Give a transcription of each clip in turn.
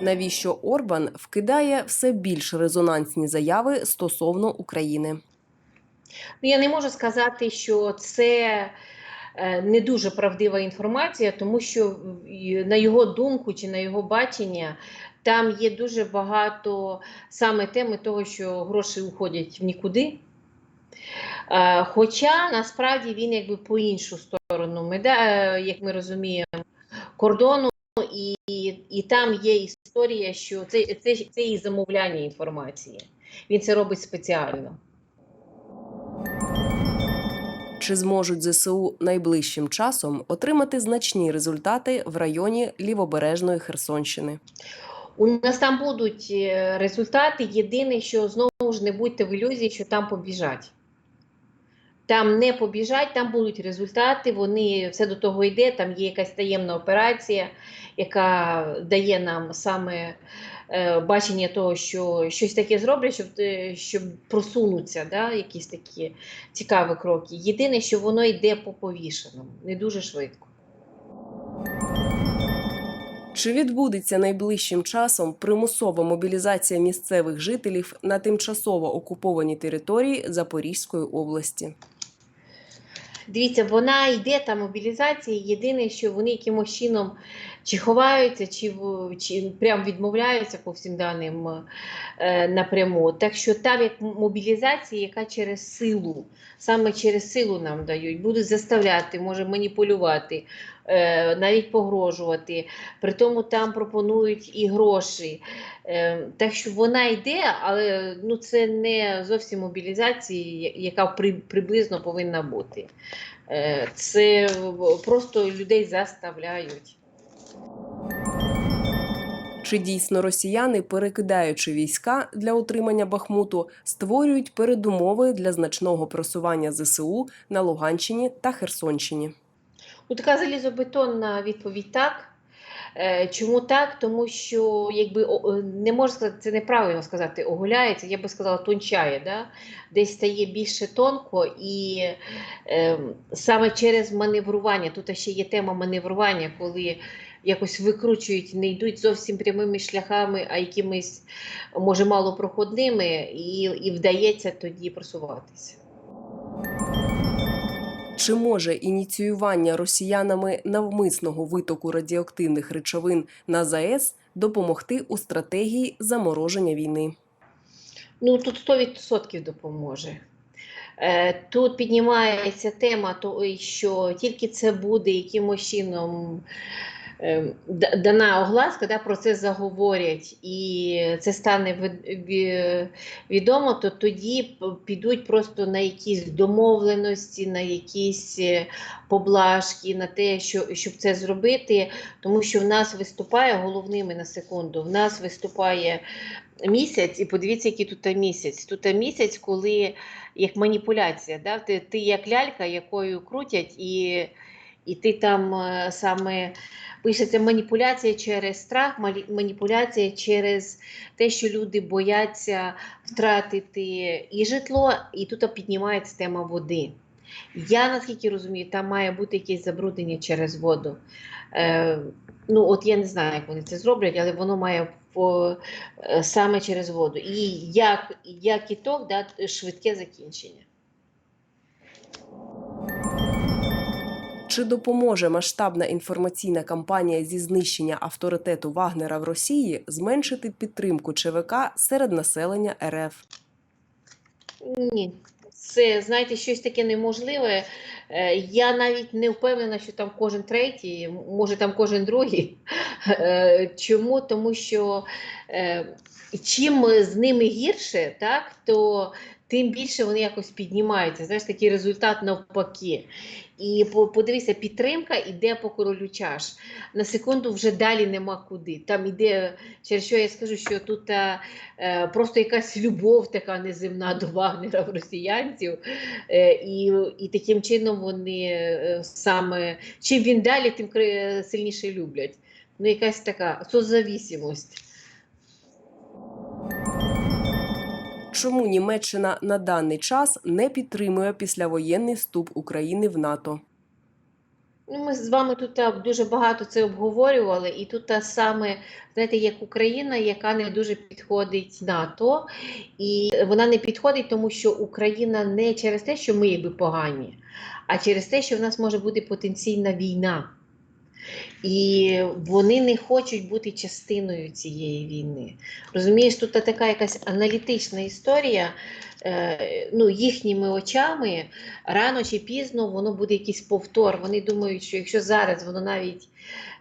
Навіщо Орбан вкидає все більш резонансні заяви стосовно України? Ну, я не можу сказати, що це е, не дуже правдива інформація, тому що на його думку чи на його бачення там є дуже багато саме теми того, що гроші уходять в нікуди. Е, Хоча насправді він якби по іншу сторону меда, е, як ми розуміємо, кордону, і там є історія, що це, це, це і замовляння інформації. Він це робить спеціально. Чи зможуть ЗСУ найближчим часом отримати значні результати в районі лівобережної Херсонщини? У нас там будуть е, результати. Єдине, що знову ж не будьте в ілюзії, що там побіжать. Там не побіжать, там будуть результати. Вони все до того йде. Там є якась таємна операція, яка дає нам саме е, бачення того, що щось таке зроблять, щоб, е, щоб просунуться, да, якісь такі цікаві кроки. Єдине, що воно йде по повішеному, не дуже швидко. Чи відбудеться найближчим часом примусова мобілізація місцевих жителів на тимчасово окупованій території Запорізької області? Дивіться, вона йде та мобілізація. Єдине, що вони якимось чином чи ховаються, чи, чи прям відмовляються по всім даним е, напряму. Так що та як мобілізація, яка через силу, саме через силу нам дають, будуть заставляти, може маніпулювати, е, навіть погрожувати. При тому там пропонують і гроші. Е, так що вона йде, але ну, це не зовсім мобілізація, яка при, приблизно повинна бути. Е, Це просто людей заставляють. Чи дійсно росіяни, перекидаючи війська для утримання Бахмуту, створюють передумови для значного просування ЗСУ на Луганщині та Херсонщині? Ну, така залізобетонна відповідь так. Е, Чому так? Тому що якби е, не можна сказати, це неправильно сказати, оголяється, я би сказала, тончає, да? десь стає більше тонко, і е, саме через маневрування, тут ще є тема маневрування, коли якось викручують, не йдуть зовсім прямими шляхами, а якимись, може, малопроходними, і, і вдається тоді просуватися. Чи може ініціювання росіянами навмисного витоку радіоактивних речовин на ЗАЕС допомогти у стратегії замороження війни? Ну, тут 100% допоможе. Е, Тут піднімається тема, що тільки це буде якимось чином дана огласка, да, про це заговорять, і це стане відомо, то тоді підуть просто на якісь домовленості, на якісь е, поблажки, на те, що, щоб це зробити, тому що в нас виступає головними на секунду, в нас виступає місяць, і подивіться, який тут місяць. Тут місяць, коли як маніпуляція, да? ти, ти як лялька, якою крутять, і, і ти там е, саме пишеться маніпуляція через страх, маніпуляція через те, що люди бояться втратити і житло, і тут піднімається тема води. Я наскільки розумію, там має бути якесь забруднення через воду. Е, ну, от я не знаю, як вони це зроблять, але воно має по, е, саме через воду. І як, як ітог, да, швидке закінчення. Чи допоможе масштабна інформаційна кампанія зі знищення авторитету Вагнера в Росії зменшити підтримку ЧВК серед населення РФ? Ні. Це, знаєте, щось таке неможливе. Е, Я навіть не впевнена, що там кожен третій, може там кожен другий. Е, Чому? Тому що е, чим з ними гірше, так, то тим більше вони якось піднімаються. Знаєш, такий результат навпаки. І по- подивися, підтримка йде по королю чаш. На секунду вже далі нема куди. Там іде, через що я скажу, що тут е, е, просто якась любов така неземна до Вагнера в росіянців. Е, і, і таким чином вони е, саме чим він далі, тим сильніше люблять. Ну, якась така созавісимость. Чому Німеччина на даний час не підтримує післявоєнний вступ України в НАТО? Ну, ми з вами тут дуже багато це обговорювали, і тут та саме, знаєте, як Україна, яка не дуже підходить НАТО, і вона не підходить, тому що Україна не через те, що ми якби погані, а через те, що в нас може бути потенційна війна. І вони не хочуть бути частиною цієї війни. Розумієш, тут така якась аналітична історія. Е, ну, їхніми очами рано чи пізно воно буде якийсь повтор. Вони думають, що якщо зараз воно навіть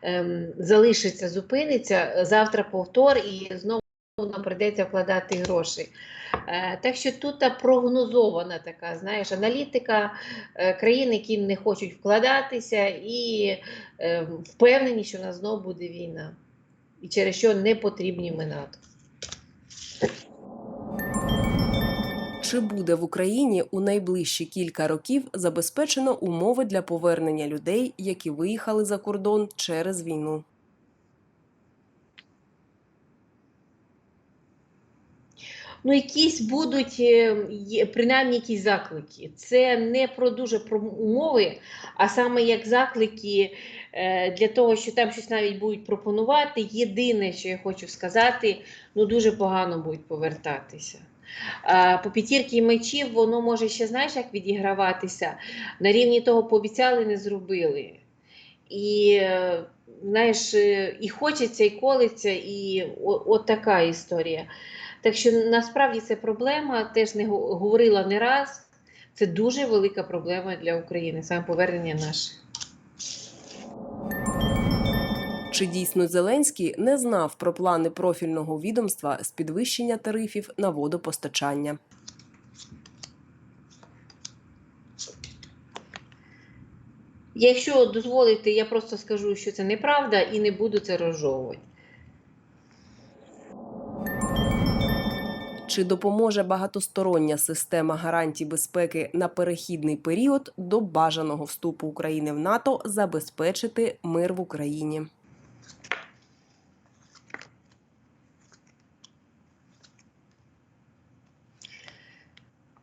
ем, залишиться, зупиниться, завтра повтор і знову нам прийдеться вкладати гроші. Е, так що тут прогнозована така, знаєш, аналітика е, країн, які не хочуть вкладатися, і е, впевнені, що в нас знову буде війна. І через що не потрібні ми НАТО. Чи буде в Україні у найближчі кілька років забезпечено умови для повернення людей, які виїхали за кордон через війну? Ну, якісь будуть е, принаймні якісь заклики. Це не про дуже про умови, а саме як заклики е, для того, що там щось навіть будуть пропонувати. Єдине, що я хочу сказати, ну дуже погано будуть повертатися. По п'ятірки мечів воно може ще знаєш, як відіграватися. На рівні того пообіцяли, не зробили. І е, знаєш, і хочеться, і колиться, і от така історія. Так що насправді це проблема, теж не го- говорила не раз. Це дуже велика проблема для України, саме повернення наше. Чи дійсно Зеленський не знав про плани профільного відомства з підвищення тарифів на водопостачання? Якщо дозволите, я просто скажу, що це неправда, і не буду це розжовувати. Чи допоможе багатостороння система гарантій безпеки на перехідний період до бажаного вступу України в НАТО забезпечити мир в Україні?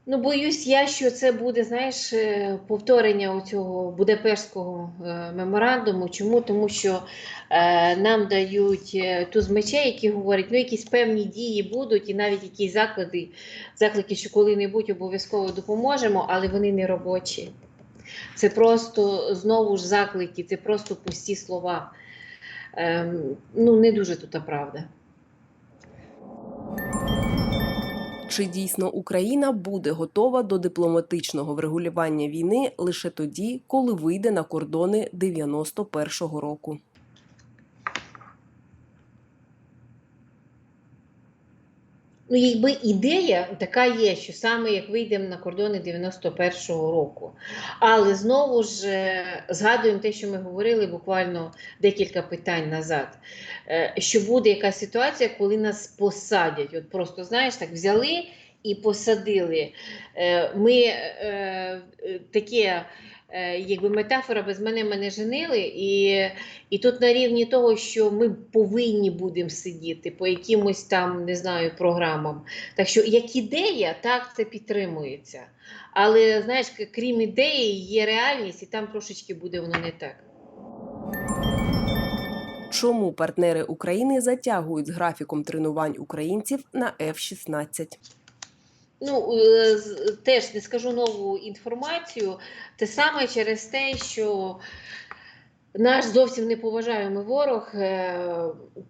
Ну, боюсь я, що це буде, знаєш, е, повторення цього Будапештського е, меморандуму. Чому? Тому що е, нам дають е, туз мечей, які говорять, ну якісь певні дії будуть, і навіть якісь заклади, заклики, що коли-небудь обов'язково допоможемо, але вони не робочі. Це просто знову ж заклики, це просто пусті слова. Ем, ну, не дуже тут правда. Чи дійсно Україна буде готова до дипломатичного врегулювання війни лише тоді, коли вийде на кордони 91-го року? Ну, якби ідея така є, що саме як вийдемо на кордони 91-го року. Але знову ж е, згадуємо те, що ми говорили буквально декілька питань назад. е, Що буде якась ситуація, коли нас посадять. От просто знаєш, так взяли і посадили. Е, Ми таке. Е, Якби метафора без мене мене женили, і, і тут на рівні того, що ми повинні будемо сидіти по якимось там, не знаю, програмам. Так що, як ідея, так це підтримується. Але знаєш, крім ідеї, є реальність, і там трошечки буде воно не так. Чому партнери України затягують з графіком тренувань українців на F-16? Ну, е, теж не скажу нову інформацію. Те саме через те, що наш зовсім неповажаємий ворог е,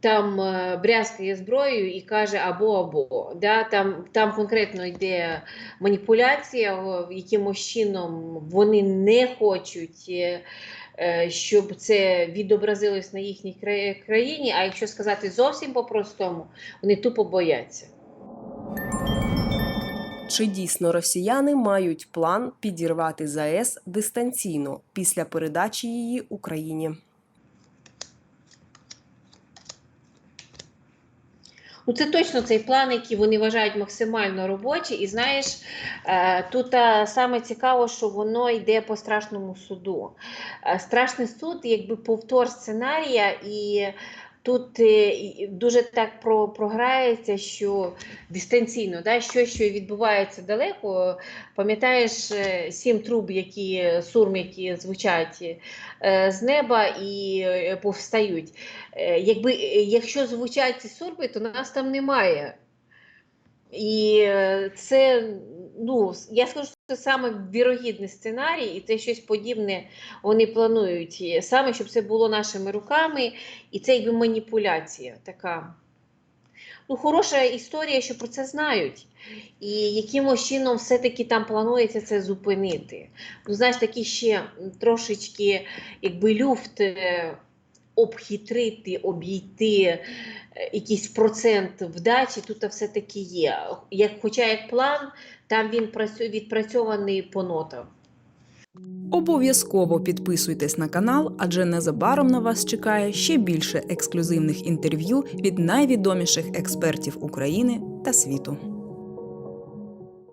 там е, брязкає зброєю і каже або або. Да? Там, там конкретно йде маніпуляція, якимось чином вони не хочуть. Щоб це відобразилось на їхній кра- країні, а якщо сказати зовсім по-простому, вони тупо бояться. Чи дійсно росіяни мають план підірвати ЗАЕС дистанційно після передачі її Україні? Ну, це точно цей план, який вони вважають максимально робочий. І знаєш, е, тут е, саме цікаво, що воно йде по страшному суду. Е, Страшний суд, якби повтор сценарія, і тут е, дуже так про, програється, що дистанційно, да, що, що відбувається далеко. Пам'ятаєш е, сім труб, які сурм, які звучать е, з неба і повстають. Якби, якщо звучать ці сурми, то нас там немає. І це, ну, я скажу, що це саме вірогідний сценарій, і це щось подібне вони планують. Саме, щоб це було нашими руками, і це якби маніпуляція така. Ну, хороша історія, що про це знають. І якимось чином все-таки там планується це зупинити. Ну, знаєш, такий ще трошечки, якби люфт е, обхитрити, обійти е, якийсь процент вдачі, тут все-таки є. Як, хоча як план, там він відпрацьований по нотам. Обов'язково підписуйтесь на канал, адже незабаром на вас чекає ще більше ексклюзивних інтерв'ю від найвідоміших експертів України та світу.